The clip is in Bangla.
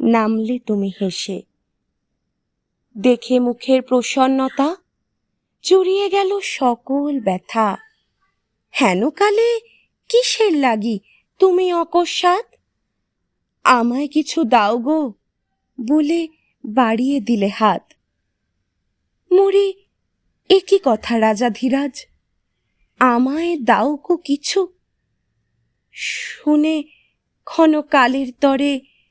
নামলে তুমি হেসে। দেখে মুখের প্রসন্নতা চুরিয়ে গেল সকল ব্যথা। হেনকালে কিসের লাগি তুমি অকস্মাৎ? আমায় কিছু দাও গো বলে বাড়িয়ে দিলে হাত। মরি একই কথা রাজা ধীরাজ? আমায় দাও গো কিছু? শুনে ক্ষণকালের তরে